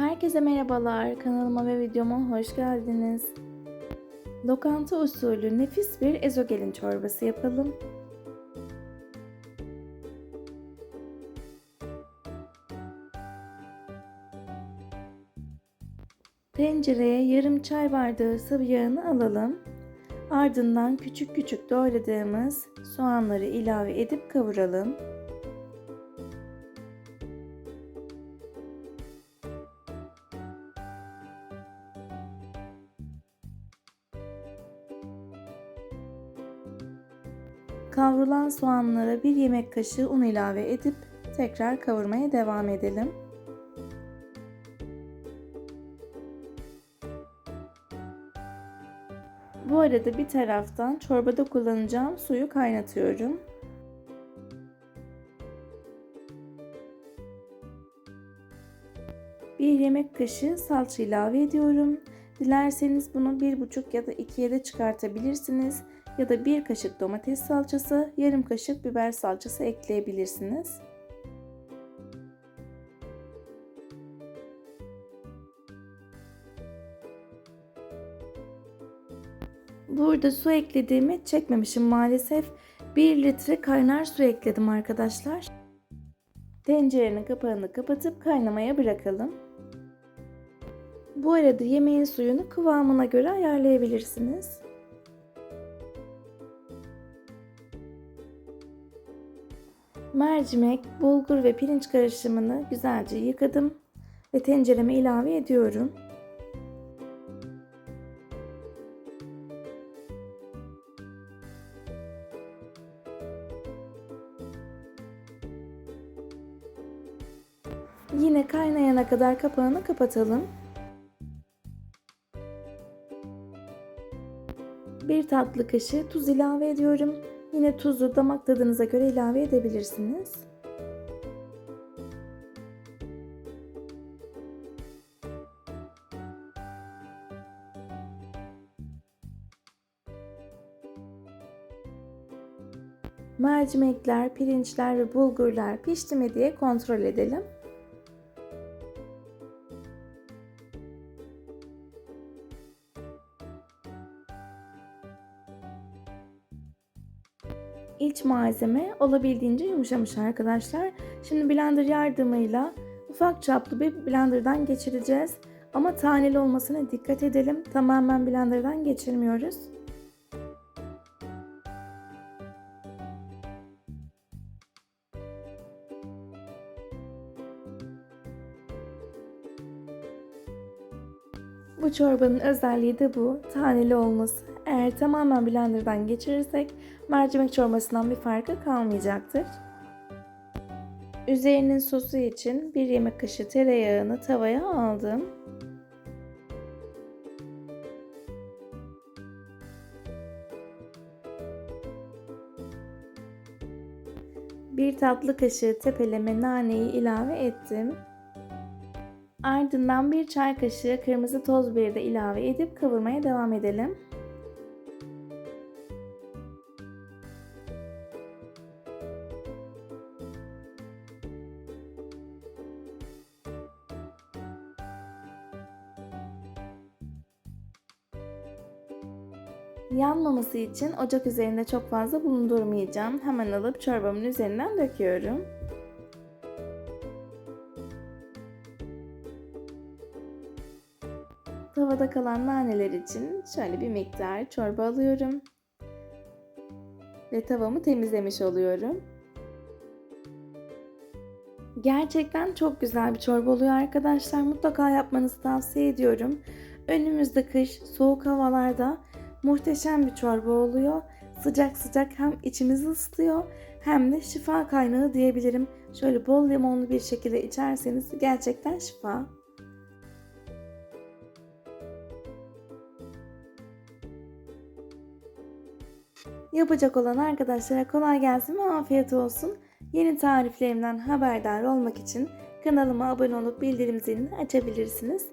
Herkese merhabalar. Kanalıma ve videoma hoş geldiniz. Lokanta usulü nefis bir ezogelin çorbası yapalım. Tencereye yarım çay bardağı sıvı yağını alalım. Ardından küçük küçük doğradığımız soğanları ilave edip kavuralım. Kavrulan soğanlara bir yemek kaşığı un ilave edip tekrar kavurmaya devam edelim. Bu arada bir taraftan çorbada kullanacağım suyu kaynatıyorum. Bir yemek kaşığı salça ilave ediyorum. Dilerseniz bunu bir buçuk ya da ikiye de çıkartabilirsiniz. Ya da bir kaşık domates salçası, yarım kaşık biber salçası ekleyebilirsiniz. Burada su eklediğimi çekmemişim maalesef. 1 litre kaynar su ekledim arkadaşlar. Tencerenin kapağını kapatıp kaynamaya bırakalım. Bu arada yemeğin suyunu kıvamına göre ayarlayabilirsiniz. Mercimek, bulgur ve pirinç karışımını güzelce yıkadım ve tencereme ilave ediyorum. Yine kaynayana kadar kapağını kapatalım. Bir tatlı kaşığı tuz ilave ediyorum. Yine tuzu damak tadınıza göre ilave edebilirsiniz. Mercimekler, pirinçler ve bulgurlar pişti mi diye kontrol edelim. İç malzeme olabildiğince yumuşamış arkadaşlar. Şimdi blender yardımıyla ufak çaplı bir blenderdan geçireceğiz. Ama taneli olmasına dikkat edelim. Tamamen blenderdan geçirmiyoruz. Bu çorbanın özelliği de bu. Taneli olması. Eğer tamamen blenderdan geçirirsek mercimek çorbasından bir farkı kalmayacaktır. Üzerinin sosu için bir yemek kaşığı tereyağını tavaya aldım. Bir tatlı kaşığı tepeleme naneyi ilave ettim. Ardından bir çay kaşığı kırmızı toz biberi de ilave edip kavurmaya devam edelim. Yanmaması için ocak üzerinde çok fazla bulundurmayacağım. Hemen alıp çorbamın üzerinden döküyorum. Tavada kalan naneler için şöyle bir miktar çorba alıyorum. Ve tavamı temizlemiş oluyorum. Gerçekten çok güzel bir çorba oluyor arkadaşlar. Mutlaka yapmanızı tavsiye ediyorum. Önümüzde kış, soğuk havalarda muhteşem bir çorba oluyor. Sıcak sıcak hem içimizi ısıtıyor hem de şifa kaynağı diyebilirim. Şöyle bol limonlu bir şekilde içerseniz gerçekten şifa. Yapacak olan arkadaşlara kolay gelsin ve afiyet olsun. Yeni tariflerimden haberdar olmak için kanalıma abone olup bildirim zilini açabilirsiniz.